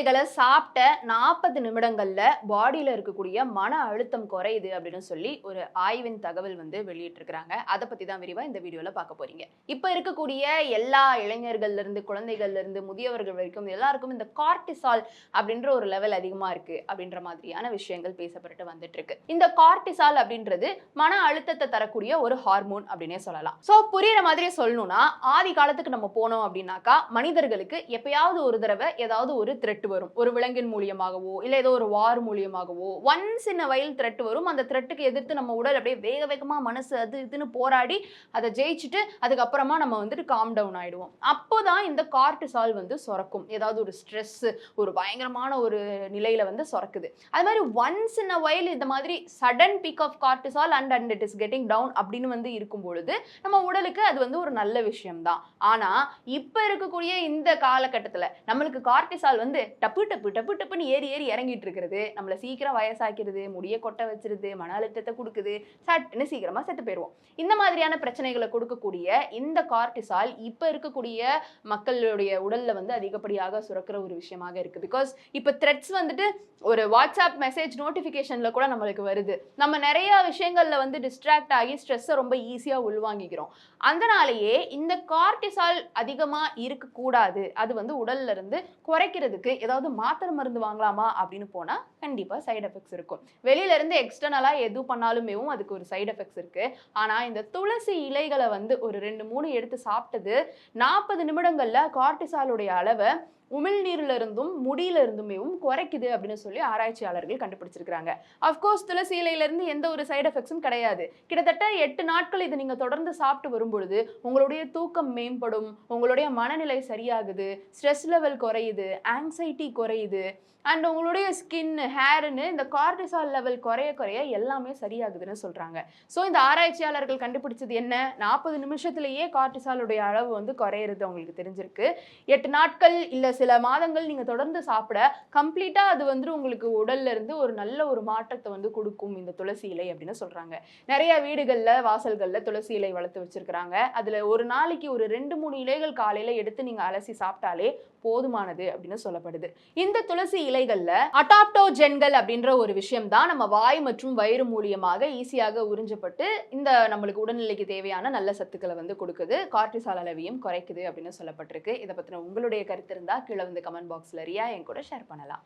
இலைகளை சாப்பிட்ட நாற்பது நிமிடங்கள்ல பாடியில இருக்கக்கூடிய மன அழுத்தம் குறையுது அப்படின்னு சொல்லி ஒரு ஆய்வின் தகவல் வந்து வெளியிட்டிருக்கிறாங்க. அதை பத்தி தான் விரிவா இந்த வீடியோல பார்க்க போறீங்க. இப்ப இருக்கக்கூடிய எல்லா இளைஞர்கள்ல இருந்து குழந்தைகள்ல இருந்து முதியவர்கள் வரைக்கும் எல்லாருக்கும் இந்த கார்டிசால் அப்படின்ற ஒரு லெவல் அதிகமா இருக்கு அப்படின்ற மாதிரியான விஷயங்கள் பேசப்பட்டு வந்துட்டு இருக்கு இந்த கார்டிசால் அப்படின்றது மன அழுத்தத்தை தரக்கூடிய ஒரு ஹார்மோன் அப்படின்னே சொல்லலாம். ஸோ புரியுற மாதிரி சொல்லணும்னா ஆதி காலத்துக்கு நம்ம போனோம் அப்படின்னாக்கா மனிதர்களுக்கு எப்பயாவது ஒரு தடவை ஏதாவது ஒரு த்ரெட் வரும். ஒரு விலங்கின் மூலியமாகவோ இல்லை ஏதோ ஒரு வார் மூலியமாகவோ ஒன்ஸ் இன் வயல் த்ரெட் வரும். அந்த த்ரெட்டுக்கு எதிர்த்து நம்ம உடல் அப்படியே வேக வேகமாக மனசு அது இதுன்னு போராடி அதை ஜெயிச்சுட்டு அதுக்கப்புறமா நம்ம வந்துட்டு காம் டவுன் ஆயிடுவோம். அப்போதான் இந்த கார்டிசால் வந்து சுரக்கும் ஏதாவது ஒரு ஸ்ட்ரெஸ்ஸு ஒரு பயங்கரமான ஒரு நிலையில் வந்து சுரக்குது அது மாதிரி ஒன்ஸ் இன் அ வயல் இந்த மாதிரி sudden peak of cortisol and and it is getting down அப்படின்னு வந்து இருக்கும் பொழுது நம்ம உடலுக்கு அது வந்து ஒரு நல்ல விஷயம் தான் இப்போ இருக்கக்கூடிய இந்த காலகட்டத்தில் நம்மளுக்கு கார்டிசால் வந்து டப்பு டப்பு டப்பு டப்புன்னு ஏறி ஏறி இறங்கிட்டு இருக்கிறது. நம்மளை சீக்கிரம் வயசாக்கிறது முடிய கொட்ட வச்சிருது மன அழுத்தத்தை கொடுக்குது சட்டுன்னு சீக்கிரமா செத்து போயிடுவோம். இந்த மாதிரியான பிரச்சனைகளை கொடுக்கக்கூடிய இந்த கார்டிசால் இப்ப இருக்கக்கூடிய மக்களுடைய உடல்ல வந்து அதிகப்படியாக சுரக்கிற ஒரு விஷயமாக இருக்கு. பிகாஸ் இப்ப த்ரெட்ஸ் வந்துட்டு ஒரு வாட்ஸ்அப் மெசேஜ் நோட்டிஃபிகேஷனில் கூட நம்மளுக்கு வருது. நம்ம நிறைய விஷயங்கள்ல வந்து டிஸ்ட்ராக்ட் ஆகி ஸ்ட்ரெஸ்ஸை ரொம்ப ஈஸியா உள்வாங்கிக்கிறோம். அதனாலேயே இந்த கார்டிசால் அதிகமா இருக்கக்கூடாது. அது வந்து உடல்ல இருந்து குறைக்கிறதுக்கு ஏதாவது மாத்திரை மருந்து வாங்கலாமா அப்படின்னு போனால் கண்டிப்பாக சைடு எஃபெக்ட்ஸ் இருக்கும். வெளியிலேருந்து எக்ஸ்டர்னலாக எது பண்ணாலுமேவும் அதுக்கு ஒரு சைடு எஃபெக்ட்ஸ் இருக்குது ஆனால் இந்த துளசி இலைகளை வந்து ஒரு ரெண்டு மூணு எடுத்து சாப்பிட்டது நாற்பது நிமிடங்களில் கார்டிசாலுடைய அளவை உமிழ்நீர்ல இருந்தும் முடியில இருந்துமேவும் குறைக்குது அப்படின்னு சொல்லி ஆராய்ச்சியாளர்கள் கண்டுபிடிச்சிருக்காங்க அஃப்கோர்ஸ் துளசி எந்த ஒரு சைடு எஃபெக்ட்ஸும் கிடையாது. கிட்டத்தட்ட எட்டு நாட்கள் இது நீங்கள் தொடர்ந்து சாப்பிட்டு வரும்பொழுது உங்களுடைய தூக்கம் மேம்படும் உங்களுடைய மனநிலை சரியாகுது ஸ்ட்ரெஸ் லெவல் குறையுது ஆங்ஸைட்டி குறையுது அண்ட் உங்களுடைய ஸ்கின் ஹேருன்னு இந்த கார்டிசால் லெவல் குறைய குறைய எல்லாமே சரியாகுதுன்னு சொல்கிறாங்க ஸோ இந்த ஆராய்ச்சியாளர்கள் கண்டுபிடிச்சது என்ன? நாற்பது நிமிஷத்துலேயே கார்டிசாலுடைய அளவு வந்து குறையிறது அவங்களுக்கு தெரிஞ்சிருக்கு. எட்டு நாட்கள் இல்லை சில மாதங்கள் நீங்கள் தொடர்ந்து சாப்பிட கம்ப்ளீட்டாக அது வந்து உங்களுக்கு உடல்ல இருந்து ஒரு நல்ல ஒரு மாற்றத்தை வந்து கொடுக்கும் இந்த துளசி இலை அப்படின்னு சொல்கிறாங்க நிறைய வீடுகளில் வாசல்களில் துளசி இலை வளர்த்து வச்சுருக்கிறாங்க. அதில் ஒரு நாளைக்கு ஒரு ரெண்டு மூணு இலைகள் காலையில் எடுத்து நீங்கள் அலசி சாப்பிட்டாலே போதுமானது அப்படின்னு சொல்லப்படுது. இந்த துளசி இலைகளில் அடாப்டோஜென்கள் அப்படின்ற ஒரு விஷயம் தான் நம்ம வாய் மற்றும் வயிறு மூலியமாக ஈஸியாக உறிஞ்சப்பட்டு இந்த நம்மளுக்கு உடல்நிலைக்கு தேவையான நல்ல சத்துக்களை வந்து கொடுக்குது. கார்டிசால் அளவையும் குறைக்குது அப்படின்னு சொல்லப்பட்டிருக்கு. இதை பற்றின உங்களுடைய கருத்து இருந்தால் கீழே வந்து கமெண்ட் பாக்ஸ்ல ரியா என் கூட ஷேர் பண்ணலாம்.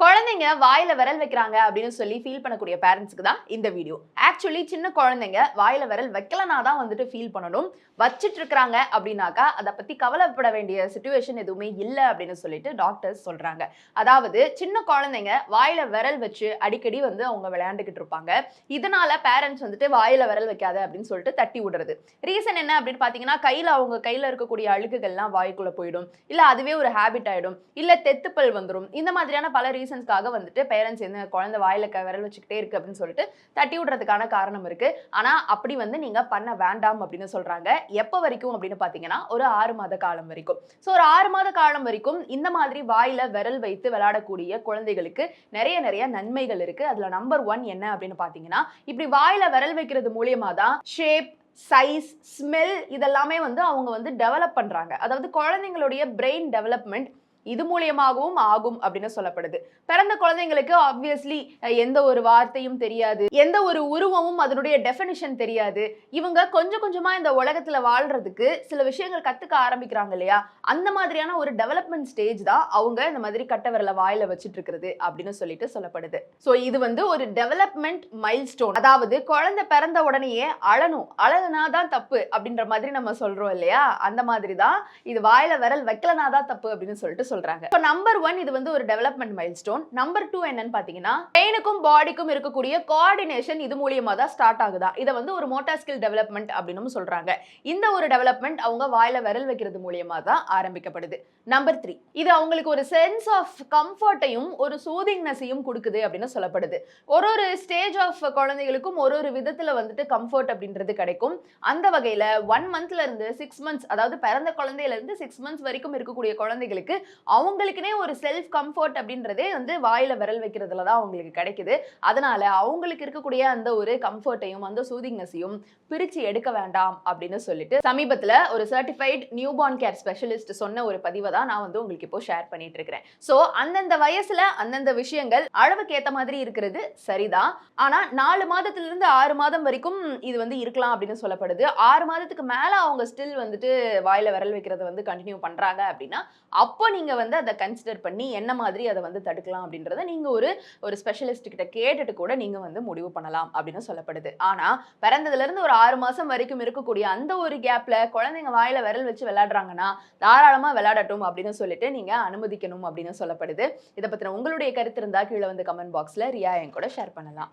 குழந்தைங்க வாயில விரல் வைக்கிறாங்க அப்படின்னு சொல்லி ஃபீல் பண்ணக்கூடிய பேரண்ட்ஸுக்கு தான் இந்த வீடியோ ஆக்சுவலி சின்ன குழந்தைங்க வாயில விரல் வைக்கலனா தான் வந்துட்டு ஃபீல் பண்ணணும். வச்சுட்டு இருக்கிறாங்க அப்படின்னாக்கா அதை பத்தி கவலைப்பட வேண்டிய சுச்சுவேஷன் எதுவுமே இல்லை அப்படின்னு சொல்லிட்டு டாக்டர்ஸ் சொல்றாங்க. அதாவது சின்ன குழந்தைங்க வாயில விரல் வச்சு அடிக்கடி வந்து அவங்க விளையாண்டுக்கிட்டு இருப்பாங்க. இதனால பேரண்ட்ஸ் வந்துட்டு வாயில விரல் வைக்காத அப்படின்னு சொல்லிட்டு தட்டி விடுறது. ரீசன் என்ன அப்படின்னு பாத்தீங்கன்னா கையில அவங்க கையில இருக்கக்கூடிய அழுக்குகள்லாம் வாய்க்குள்ள போயிடும். இல்ல அதுவே ஒரு ஹேபிட் ஆயிடும். இல்ல தெத்துப்பல் வந்துடும் இந்த மாதிரியான பல ரீசன்ஸ்க்காக வந்துட்டு பேரண்ட்ஸ் என்ன குழந்தை வாயில க- விரல் வச்சுக்கிட்டே இருக்கு அப்படின்னு சொல்லிட்டு தட்டி விடுறதுக்கான காரணம் இருக்கு. ஆனா அப்படி வந்து நீங்க பண்ண வேண்டாம் அப்படின்னு சொல்றாங்க. எப்போ வரைக்கும் அப்படின்னு பாத்தீங்கன்னா ஒரு ஆறு மாத காலம் வரைக்கும். ஸோ ஒரு ஆறு மாத காலம் வரைக்கும் இந்த மாதிரி வாயில விரல் வைத்து விளையாடக்கூடிய குழந்தைகளுக்கு நிறைய நிறைய நன்மைகள் இருக்கு. அதுல நம்பர் ஒன் என்ன அப்படின்னு பாத்தீங்கன்னா இப்படி வாயில விரல் வைக்கிறது மூலியமா தான் ஷேப் சைஸ் ஸ்மெல் இதெல்லாமே வந்து அவங்க வந்து டெவலப் பண்ணுறாங்க அதாவது குழந்தைங்களுடைய பிரெயின் டெவலப்மெண்ட் இது மூலியமாகவும் ஆகும் அப்படின்னு சொல்லப்படுது. பிறந்த குழந்தைங்களுக்கு ஆப்வியஸ்லி எந்த ஒரு வார்த்தையும் தெரியாது. எந்த ஒரு உருவமும் அதனுடைய டெஃபினிஷன் தெரியாது. இவங்க கொஞ்சம் கொஞ்சமா இந்த உலகத்துல வாழ்றதுக்கு சில விஷயங்கள் கத்துக்க ஆரம்பிக்கிறாங்க இல்லையா? அந்த மாதிரியான ஒரு டெவலப்மெண்ட் ஸ்டேஜ் தான் அவங்க இந்த மாதிரி கட்ட விரல வாயில வச்சுட்டு இருக்கிறது அப்படின்னு சொல்லிட்டு சொல்லப்படுது. ஸோ இது வந்து ஒரு டெவலப்மெண்ட் மைல் ஸ்டோன் அதாவது குழந்தை பிறந்த உடனேயே அழணும். அழகுனா தான் தப்பு அப்படின்ற மாதிரி நம்ம சொல்றோம் இல்லையா? அந்த மாதிரி தான் இது வாயில விரல் வைக்கலனா தான் தப்பு அப்படின்னு சொல்லிட்டு சொல்றாங்க. இப்போ நம்பர் ஒன் இது வந்து ஒரு development milestone number two என்னன்னு பாத்தீங்கன்னா பெயினுக்கும் பாடிக்கும் இருக்கக்கூடிய கோஆர்டினேஷன் இது மூலியமா தான் ஸ்டார்ட் ஆகுதா? இதை வந்து ஒரு மோட்டார் ஸ்கில் டெவலப்மெண்ட் அப்படின்னு சொல்றாங்க. இந்த ஒரு டெவலப்மெண்ட் அவங்க வாயில விரல் வைக்கிறது மூலியமா தான் ஆரம்பிக்கப்படுது. நம்பர் த்ரீ இது அவங்களுக்கு ஒரு சென்ஸ் ஆஃப் கம்ஃபர்ட்டையும் ஒரு சூதிங்னஸையும் கொடுக்குது அப்படின்னு சொல்லப்படுது. ஒரு ஒரு ஸ்டேஜ் ஆஃப் குழந்தைகளுக்கும் ஒரு ஒரு விதத்துல வந்துட்டு கம்ஃபர்ட் அப்படின்றது கிடைக்கும். அந்த வகையில ஒன் மந்த்ல இருந்து சிக்ஸ் மந்த்ஸ் அதாவது பிறந்த குழந்தையில இருந்து சிக்ஸ் மந்த்ஸ் வரைக்கும் இருக்கக்கூடிய குழந்தைகளுக்கு அவங்களுக்குனே ஒரு செல்ஃப் கம்ஃபர்ட் அப்படின்றதே வந்து வாயில் விரல் வைக்கிறதுல தான் அவங்களுக்கு கிடைக்குது. அதனால அவங்களுக்கு இருக்கக்கூடிய அந்த ஒரு கம்ஃபர்ட்டையும் அந்த சூதிங்னஸையும் பிரித்து எடுக்க வேண்டாம் அப்படின்னு சொல்லிட்டு சமீபத்தில் ஒரு certified newborn care specialist சொன்ன ஒரு பதிவை தான் நான் வந்து உங்களுக்கு இப்போ ஷேர் பண்ணிட்டு இருக்கிறேன். ஸோ அந்தந்த வயசுல அந்தந்த விஷயங்கள் அளவுக்கு ஏற்ற மாதிரி இருக்கிறது சரிதான். ஆனால் நாலு மாதத்துல இருந்து ஆறு மாதம் வரைக்கும் இது வந்து இருக்கலாம் அப்படின்னு சொல்லப்படுது. ஆறு மாதத்துக்கு மேலே அவங்க ஸ்டில் வந்துட்டு வாயில விரல் வைக்கிறத வந்து கண்டினியூ பண்ணுறாங்க அப்படின்னா அப்போ நீங்கள் வந்து அதை கன்சிடர் பண்ணி என்ன மாதிரி அதை வந்து தடுக்கலாம் அப்படின்றத நீங்கள் ஒரு ஒரு ஸ்பெஷலிஸ்ட் கிட்ட கேட்டுட்டு கூட நீங்கள் வந்து முடிவு பண்ணலாம் அப்படின்னு சொல்லப்படுது. ஆனால் பிறந்ததுலேருந்து ஒரு ஆறு மாதம் வரைக்கும் இருக்கக்கூடிய அந்த ஒரு கேப்பில் குழந்தைங்க வாயில் விரல் வச்சு விளையாடுறாங்கன்னா தாராளமாக விளையாடட்டும் அப்படின்னு சொல்லிட்டு நீங்கள் அனுமதிக்கணும் அப்படின்னு சொல்லப்படுது. இதை பற்றின உங்களுடைய கருத்து இருந்தால் கீழே வந்து கமெண்ட் பாக்ஸில் ரியா என் கூட ஷேர் பண்ணலாம்.